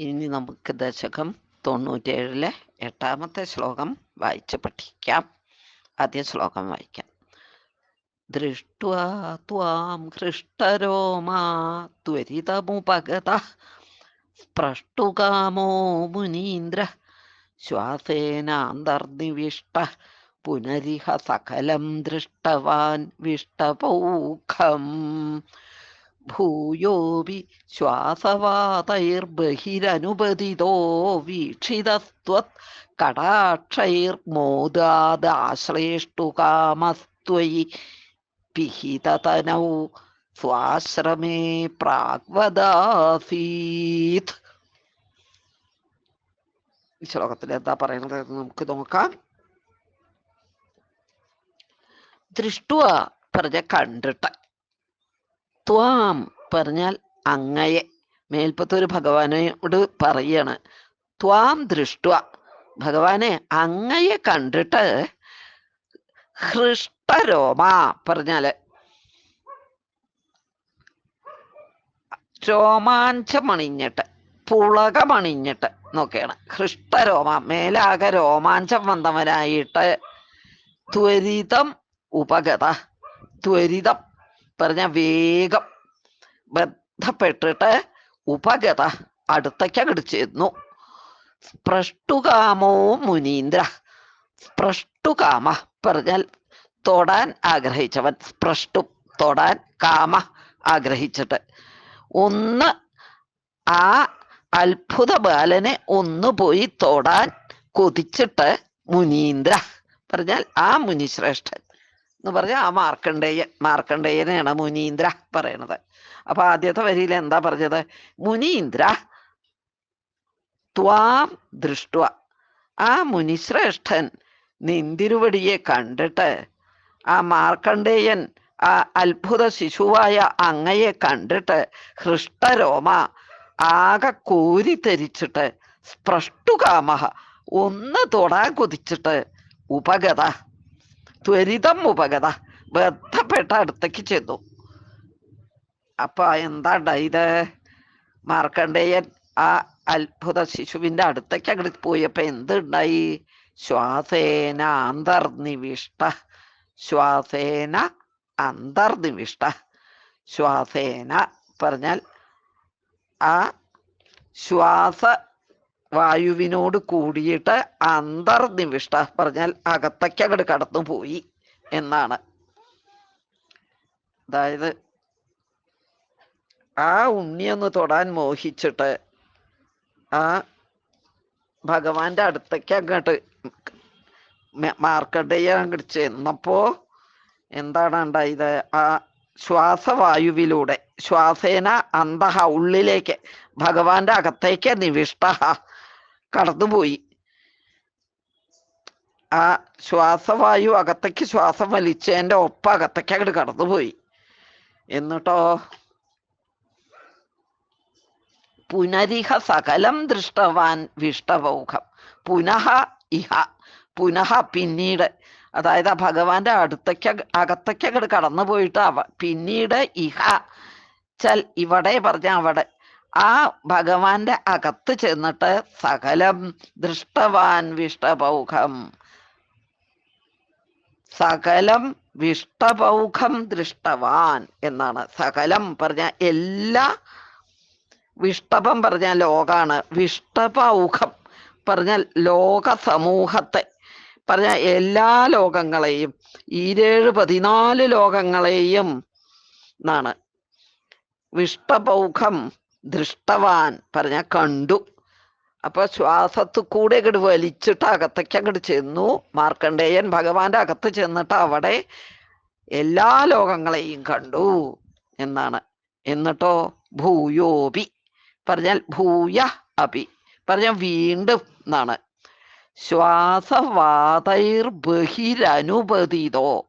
ഇനി നമുക്ക് ദശകം തൊണ്ണൂറ്റേഴിലെ എട്ടാമത്തെ ശ്ലോകം വായിച്ച് പഠിക്കാം. ആദ്യ ശ്ലോകം വായിക്കാം. ദൃഷ്ട്വാ മുനീന്ദ്ര. ശ്വാസേനാന്തർനിവിഷ്ട. പുനരിഹ സകലം ദൃഷ്ടവാൻ വിഷ്ടപൗഖം ഭൂയോപി ശ്വാസവാതൈർബഹിരനുപതിതോ വീക്ഷിതസ്ത്വത് കടാക്ഷൈർമോദാദാശ്ലേഷ്ടുകാമസ്ത്വയി പിഹിതതനൗ സ്വാശ്രമേ പ്രാഗ്വദാസീത്. ശ്ലോകത്തിൽ എന്താ പറയുന്നത് എന്ന് നമുക്ക് നോക്കാം. ദൃഷ്ടുവ പറഞ്ഞ കണ്ടിട്ട്. ത്വാം പറഞ്ഞാൽ അങ്ങയെ മേൽപ്പത്തൊരു ഭഗവാനോട് പറയാണ്. ത്വാം ദൃഷ്ട ഭഗവാനെ അങ്ങയെ കണ്ടിട്ട് ഹൃഷ്ടരോമ പറഞ്ഞാൽ. രോമാഞ്ചമണിഞ്ഞിട്ട് പുളകമണിഞ്ഞിട്ട് നോക്കിയാണ്. ഹൃഷ്ടരോമ മേലാകെ രോമാഞ്ചം വന്നവനായിട്ട് ത്വരിതം ഉപഗത. ത്വരിതം പറഞ്ഞ വേഗം ബന്ധപ്പെട്ടിട്ട് ഉപഗത അടുത്തേക്ക് ചെന്നു. സ്പ്രഷ്ടുകാമോ മുനീന്ദ്ര? സ്പ്രഷ്ടുകാമ പറഞ്ഞാൽ തൊടാൻ ആഗ്രഹിച്ചവൻ സ്പ്രഷ്ടു തൊടാൻ കാമ ആഗ്രഹിച്ചിട്ട്. ഒന്ന് ആ അത്ഭുത ബാലനെ ഒന്ന് പോയി തൊടാൻ കൊതിച്ചിട്ട് മുനീന്ദ്ര പറഞ്ഞാൽ ആ മുനിശ്രേഷ്ഠൻ എന്ന് പറഞ്ഞാൽ ആ മാർക്കണ്ഡേയൻ മാർക്കണ്ഡേയനെയാണ് മുനീന്ദ്ര പറയണത്. അപ്പൊ ആദ്യത്തെ വരിയിൽ എന്താ പറഞ്ഞത്? മുനീന്ദ്ര ത്വാം ദൃഷ്ട ആ മുനിശ്രേഷ്ഠൻ നിന്തിരുവടിയെ കണ്ടിട്ട് ആ മാർക്കണ്ഡേയൻ ആ അത്ഭുത ശിശുവായ അങ്ങയെ കണ്ടിട്ട് ഹൃഷ്ടരോമ ആകെ കോരിത്തരിച്ചിട്ട് സ്പ്രഷ്ടുകാമ ഒന്ന് തൊടാൻ കൊതിച്ചിട്ട് ഉപഗത ത്വരിതം ഉപഗത ബന്ധപ്പെട്ട അടുത്തേക്ക് ചെന്നു. അപ്പൊ എന്താ ഉണ്ടായത് മാർക്കണ്ഡേയൻ ആ അത്ഭുത ശിശുവിന്റെ അടുത്തേക്ക് അങ്ങോട്ട് പോയപ്പോ എന്തുണ്ടായി? ശ്വാസേന അന്തർനിവിഷ്ട. ശ്വാസേന അന്തർനിവിഷ്ട. ശ്വാസേന പറഞ്ഞാൽ ആ ശ്വാസ വായുവിനോട് കൂടിയിട്ട് അന്തർനിവിഷ്ട പറഞ്ഞാൽ അകത്തേക്ക് അങ്ങോട്ട് കടന്നു പോയി എന്നാണ്. അതായത് ആ ഉണ്ണിയൊന്ന് തൊടാൻ മോഹിച്ചിട്ട് ആ ഭഗവാന്റെ അടുത്തേക്ക് അങ്ങോട്ട് മാർക്കണ്ടേയ അങ്ങോട്ട് ചെന്നപ്പോ എന്താണ് ഉണ്ടായത് ആ ശ്വാസവായുവിലൂടെ ശ്വാസേന അന്തഹ ഉള്ളിലേക്ക് ഭഗവാന്റെ അകത്തേക്ക് നിവിഷ്ട കടന്നുപോയി. ആ ശ്വാസവായു അകത്തേക്ക് ശ്വാസം വലിച്ചതിന്റെ ഒപ്പ അകത്തേക്ക് അങ്ങോട്ട് കടന്നുപോയി. എന്നിട്ടോ? പുനരിഹ സകലം ദൃഷ്ടവാൻ വിഷ്ടപൗഖം പുനഃ ഇഹ. പുനഃ പിന്നീട്. അതായത് ആ ഭഗവാന്റെ അടുത്തേക്ക് അകത്തേക്ക് അങ്ങോട്ട് കടന്നു പോയിട്ട് അവ പിന്നീട് ഇഹ. ചൽ ഇവിടെ പറഞ്ഞ അവിടെ ആ ഭഗവാന്റെ അകത്ത് ചെന്നിട്ട് സകലം ദൃഷ്ടവാൻ വിഷ്ടപൗഖം. സകലം വിഷ്ടപൗഖം ദൃഷ്ടവാൻ എന്നാണ്. സകലം പറഞ്ഞ എല്ലാ വിഷ്ടപം പറഞ്ഞ ലോകാണ്. വിഷ്ടപൗഖം പറഞ്ഞ ലോക സമൂഹത്തെ പറഞ്ഞ എല്ലാ ലോകങ്ങളെയും ഈരേഴ് പതിനാല് ലോകങ്ങളെയും എന്നാണ്. വിഷ്ടപൗഖം ദൃഷ്ടവാൻ പറഞ്ഞ കണ്ടു. അപ്പൊ ശ്വാസത്തു കൂടെ അങ്ങോട്ട് വലിച്ചിട്ട് അകത്തേക്ക് അങ്ങോട്ട് ചെന്നു. മാർക്കണ്ഡേയൻ ഭഗവാന്റെ അകത്ത് ചെന്നിട്ട് അവിടെ എല്ലാ ലോകങ്ങളെയും കണ്ടു. എന്നാണ്. എന്നിട്ടോ? ഭൂയോപി. പറഞ്ഞാൽ ഭൂയ അപി. പറഞ്ഞാൽ വീണ്ടും എന്നാണ്. ശ്വാസവാതൈർ ബഹിരനുപതിതോ.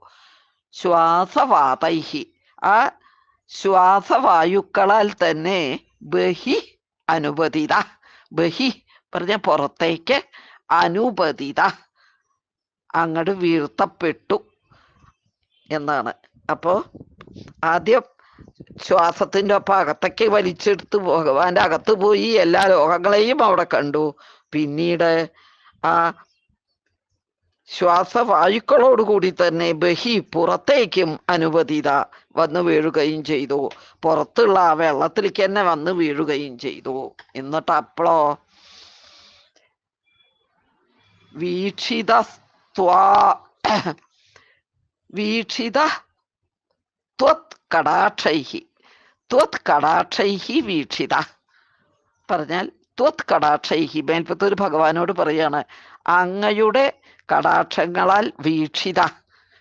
ശ്വാസവാതൈഹി. ആ ശ്വാസവായുക്കളാൽ തന്നെ ബഹി അനുപതിത ബഹി പറഞ്ഞ പുറത്തേക്ക് അനുപതിത അങ്ങോട്ട് വീഴ്ത്തപ്പെട്ടു എന്നാണ്. അപ്പോ ആദ്യം ശ്വാസത്തിന്റെ ഒപ്പം അകത്തേക്ക് വലിച്ചെടുത്ത് ഭഗവാന്റെ അകത്ത് പോയി എല്ലാ ലോകങ്ങളെയും അവിടെ കണ്ടു. പിന്നീട് ആ ശ്വാസവായുക്കളോടുകൂടി തന്നെ ബഹി പുറത്തേക്കും അനുവദിത വന്നു വീഴുകയും ചെയ്തു. പുറത്തുള്ള ആ വെള്ളത്തിലേക്ക് തന്നെ വന്ന് വീഴുകയും ചെയ്തു. എന്നിട്ട് അപ്പളോ വീക്ഷിത വീക്ഷിത ത്വത് കടാക്ഷൈഹി. ത്വത് കടാക്ഷൈഹി വീക്ഷിത. പറഞ്ഞാൽ ത്വത് കടാക്ഷൈഹി മേൽപ്പത്തൂർ ഭഗവാനോട് പറയാണ് അങ്ങയുടെ കടാക്ഷങ്ങളാൽ വീക്ഷിത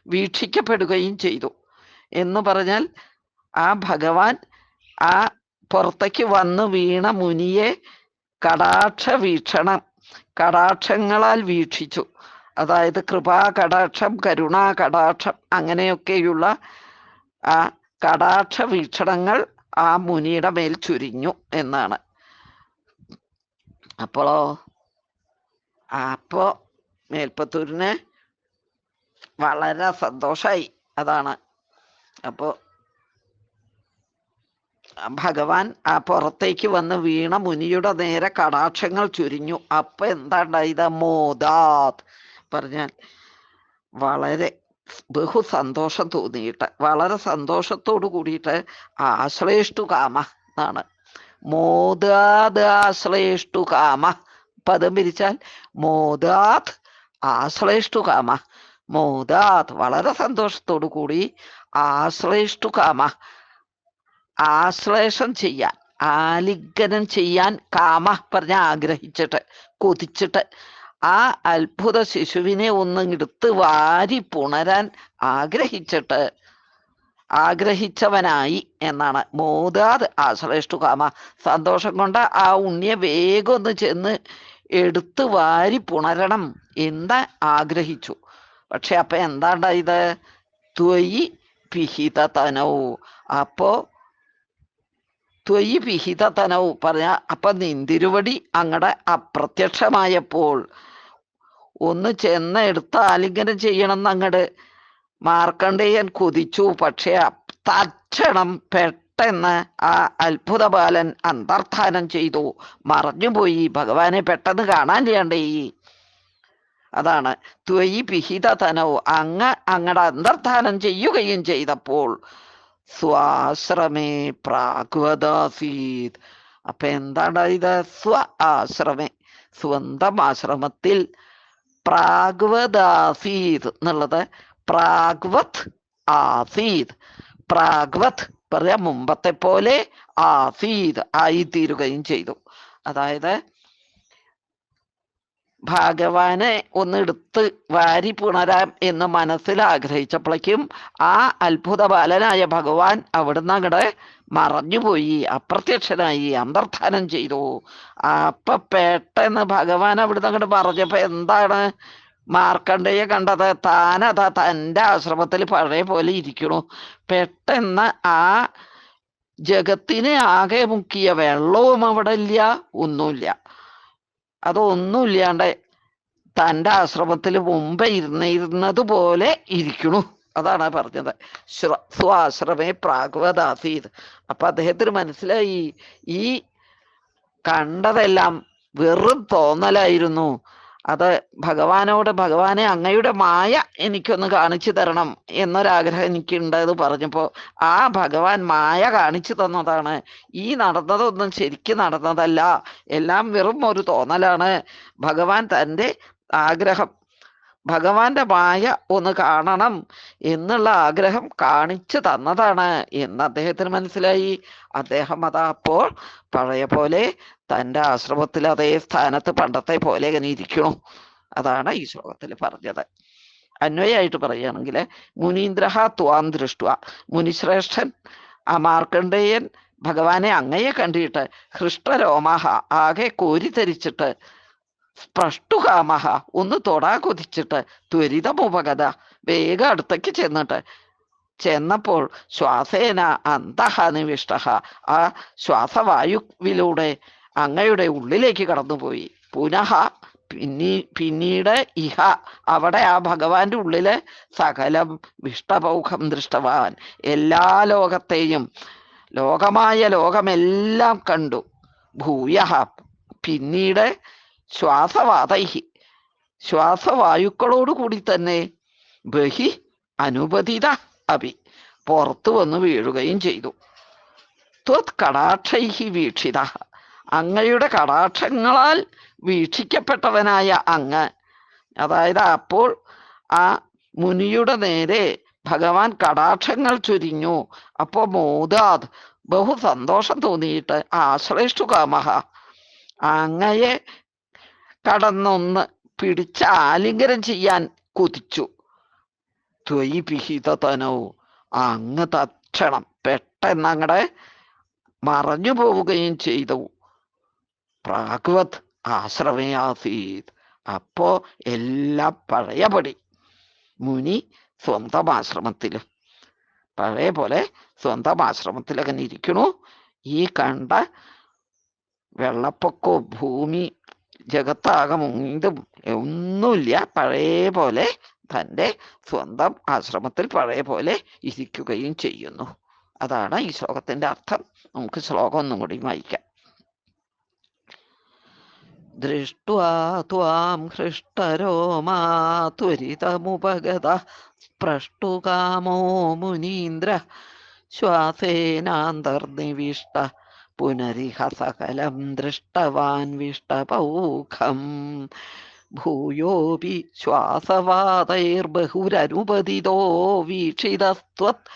വീക്ഷിക്കപ്പെടുകയും ചെയ്തു. എന്ന് പറഞ്ഞാൽ ആ ഭഗവാൻ ആ പുറത്തേക്ക് വന്ന് വീണ മുനിയെ കടാക്ഷ വീക്ഷണം കടാക്ഷങ്ങളാൽ വീക്ഷിച്ചു. അതായത് കൃപാ കടാക്ഷം കരുണാ കടാക്ഷം അങ്ങനെയൊക്കെയുള്ള ആ കടാക്ഷ വീക്ഷണങ്ങൾ ആ മുനിയുടെ മേൽ ചുരിഞ്ഞു എന്നാണ്. അപ്പോളോ അപ്പോ മേൽപ്പത്തൂരിന് വളരെ സന്തോഷായി അതാണ് അപ്പോ ഭഗവാൻ ആ പുറത്തേക്ക് വന്ന് വീണ മുനിയുടെ നേരെ കടാക്ഷങ്ങൾ ചുരിഞ്ഞു. അപ്പൊ എന്താ ഉണ്ടായത് മോദാത് പറഞ്ഞാൽ വളരെ ബഹു സന്തോഷം തോന്നിയിട്ട് വളരെ സന്തോഷത്തോടു കൂടിയിട്ട് ആശ്ലേഷ്ടു കാമ എന്നാണ്. മോദാത് ആശ്രയിഷ്ടു കാമ. പദം പിരിച്ചാൽ മോദാത് ആശ്ലേഷ്ടു കാമ. മോദാത് വളരെ സന്തോഷത്തോടു കൂടി ആശ്ലേഷ്ടു കാമ. ആശ്ലേഷം ചെയ്യാൻ ആലിംഗനം ചെയ്യാൻ കാമ പറഞ്ഞ ആഗ്രഹിച്ചിട്ട് കൊതിച്ചിട്ട് ആ അത്ഭുത ശിശുവിനെ ഒന്ന് എടുത്ത് വാരി പുണരാൻ ആഗ്രഹിച്ചിട്ട് ആഗ്രഹിച്ചവനായി എന്നാണ്. മോദാത് ആശ്ലേഷ്ടു കാമ സന്തോഷം കൊണ്ട് ആ ഉണ്ണിയെ വേഗം ഒന്ന് ചെന്ന് എടുത്തു വാരി പുണരണം എന്ന് ആഗ്രഹിച്ചു. പക്ഷെ അപ്പൊ എന്താണ്ടായത് ത്വയി പിഹിത തനവും അപ്പോ ത്വയി പിഹിത തനവും പറഞ്ഞ അപ്പൊ നിന്തിരുവടി അങ്ങടെ അപ്രത്യക്ഷമായപ്പോൾ ഒന്ന് ചെന്ന് എടുത്ത് ആലിംഗനം ചെയ്യണം അങ്ങട് മാർക്കണ്ഡേയൻ കൊതിച്ചു പക്ഷെ തക്ഷണം പെട്ടെന്ന് ആ അത്ഭുത ബാലൻ അന്തർധാനം ചെയ്തു. മറഞ്ഞുപോയി ഭഗവാനെ പെട്ടെന്ന് കാണാൻ ചെയ്യണ്ടേ? അതാണ്. ത്വയി പിഹിതതനവും അങ്ങ് അങ്ങടെ അന്തർധാനം ചെയ്യുകയും ചെയ്തപ്പോൾ സ്വാശ്രമേ പ്രാഗ്വദാസീത്. അപ്പൊ എന്താണ് ഇത്? സ്വ ആശ്രമേ. സ്വന്തം ആശ്രമത്തിൽ പ്രാഗ്വദാസീത് എന്നുള്ളത് പ്രാഗ്വത് ആസീത് പ്രാഗ്വത് പറയാ മുമ്പത്തെ പോലെ ആസീത് ആയിത്തീരുകയും ചെയ്തു. അതായത് ഭഗവാനെ ഒന്ന് എടുത്ത് വാരി പുണരാം എന്ന് മനസ്സിൽ ആഗ്രഹിച്ചപ്പോഴേക്കും ആ അത്ഭുത ബാലനായ ഭഗവാൻ അവിടുന്ന് അങ്ങടെ മറഞ്ഞുപോയി അപ്രത്യക്ഷനായി അന്തർധാനം ചെയ്തു. അപ്പൊ പെട്ടെന്ന് ഭഗവാൻ അവിടുന്ന് അങ്ങോട്ട് പറഞ്ഞപ്പോ എന്താണ് മാർക്കണ്ഡേയ കണ്ടത് താനതാ തന്റെ ആശ്രമത്തിൽ പഴയ പോലെ ഇരിക്കണു. പെട്ടെന്ന് ആ ജഗത്തിനെ ആകെ മുക്കിയ വെള്ളവും അവിടെ ഇല്ല ഒന്നുമില്ല. അതൊന്നുമില്ലാണ്ട് തന്റെ ആശ്രമത്തിൽ മുമ്പ് ഇരുന്നിരുന്നത് പോലെ ഇരിക്കണു. അതാണ് പറഞ്ഞത്. ശ്ര- സ്വാശ്രമേ പ്രാഗ്വദാസീത്. അപ്പൊ അദ്ദേഹത്തിന് മനസ്സിലായി. ഈ കണ്ടതെല്ലാം വെറും തോന്നലായിരുന്നു. അത് ഭഗവാനോട് ഭഗവാനെ അങ്ങയുടെ മായ എനിക്കൊന്ന് കാണിച്ചു തരണം എന്നൊരാഗ്രഹം എനിക്കുണ്ടെന്ന് പറഞ്ഞപ്പോൾ ആ ഭഗവാൻ മായ കാണിച്ചു തന്നതാണ്. ഈ നടന്നതൊന്നും ശരിക്കും നടന്നതല്ല. എല്ലാം വെറും ഒരു തോന്നലാണ്. ഭഗവാൻ തന്റെ ആഗ്രഹം ഭഗവാന്റെ മായ ഒന്ന് കാണണം എന്നുള്ള ആഗ്രഹം കാണിച്ചു തന്നതാണ് എന്ന് അദ്ദേഹത്തിന് മനസ്സിലായി. അദ്ദേഹം അതാ അപ്പോൾ പഴയ പോലെ തന്റെ ആശ്രമത്തിൽ അതേ സ്ഥാനത്ത് പണ്ടത്തെ പോലെ ഇങ്ങനെ ഇരിക്കണു അതാണ് ഈ ശ്ലോകത്തിൽ പറഞ്ഞത്. അന്വയമായിട്ട് പറയുകയാണെങ്കിൽ മുനീന്ദ്രഹ ത്വാം ദൃഷ്ട മുനിശ്രേഷ്ഠൻ ആ മാർക്കണ്ഡേയൻ ഭഗവാനെ അങ്ങയെ കണ്ടിട്ട് ഹൃഷ്ടരോമഹ ആകെ കോരിത്തരിച്ചിട്ട് സ്പഷ്ടുകാമഹ ഒന്ന് തൊടാ കൊതിച്ചിട്ട്. ത്വരിതമുപഗത. വേഗം അടുത്തേക്ക് ചെന്നിട്ട്. ചെന്നപ്പോൾ ശ്വാസേന അന്തഹ നിവിഷ്ട ആ ശ്വാസവായുവിലൂടെ അങ്ങയുടെ ഉള്ളിലേക്ക് കടന്നുപോയി. പുനഃ പിന്നീ പിന്നീട് ഇഹ. അവിടെ ആ ഭഗവാന്റെ ഉള്ളിൽ സകലം വിഷ്ടപൗഖം ദൃഷ്ടവാൻ. എല്ലാ ലോകത്തെയും ലോകമായ ലോകമെല്ലാം കണ്ടു. ഭൂയഹ. പിന്നീട് ശ്വാസവാതൈഹി. ശ്വാസവായുക്കളോട് കൂടി തന്നെ ബഹി അനുപതിത അഭി. പുറത്തു വന്ന് വീഴുകയും ചെയ്തു. ത്വത് കടാക്ഷൈഹി വീക്ഷിത. അങ്ങയുടെ കടാക്ഷങ്ങളാൽ വീക്ഷിക്കപ്പെട്ടവനായ അങ്ങ്. അതായത് അപ്പോൾ ആ മുനിയുടെ നേരെ ഭഗവാൻ കടാക്ഷങ്ങൾ ചൊരിഞ്ഞു. അപ്പോ മോദാത് ബഹു സന്തോഷം തോന്നിയിട്ട് ആശ്രയിച്ചു കാമഹ. അങ്ങയെ കടന്നൊന്ന് പിടിച്ച് ആലിംഗനം ചെയ്യാൻ കൊതിച്ചു. ത്വയി അങ്ങ് തക്ഷണം പെട്ടെന്ന് അങ്ങടെ മറഞ്ഞു പോവുകയും ചെയ്തു. പ്രാഗ്വത് ആശ്രമയാസീത്. അപ്പോ എല്ലാം പഴയപടി. മുനി സ്വന്തം ആശ്രമത്തിലും. പഴയ പോലെ സ്വന്തം ആശ്രമത്തിൽ അങ്ങനെ ഇരിക്കണു. ഈ കണ്ട വെള്ളപ്പൊക്കവും ഭൂമി ജഗത്താകെ മുങ്ങിയതും ഒന്നുമില്ല. പഴയ പോലെ തന്റെ സ്വന്തം ആശ്രമത്തിൽ പഴയ പോലെ ഇരിക്കുകയും ചെയ്യുന്നു. അതാണ് ഈ ശ്ലോകത്തിന്റെ അർത്ഥം. നമുക്ക് ശ്ലോകം ഒന്നും കൂടി വായിക്കാം. ദൃഷ്ട്വാ ത്വാം ഹൃഷ്ടരോമാ പ്രഷ്ടുകാമോ മുനീന്ദ്ര. ശ്വാസേനാന്തർനിവിഷ്ട. പുനരിഹ സകലം ദൃഷ്ടവാൻ വിഷ്ടപൗഖം. ഭൂയോപി ശ്വാസവാതൈർബഹുരനുപതിതോ വീക്ഷിതസ്ത്വത്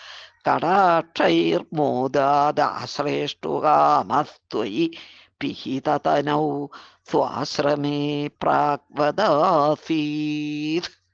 കടാക്ഷൈർമോദാദാശ്രേഷ്ടുകാമസ്ത്വയി പിഹിതതനൗ സ്വാശ്രമേ പ്രാഗ്വദാസീത്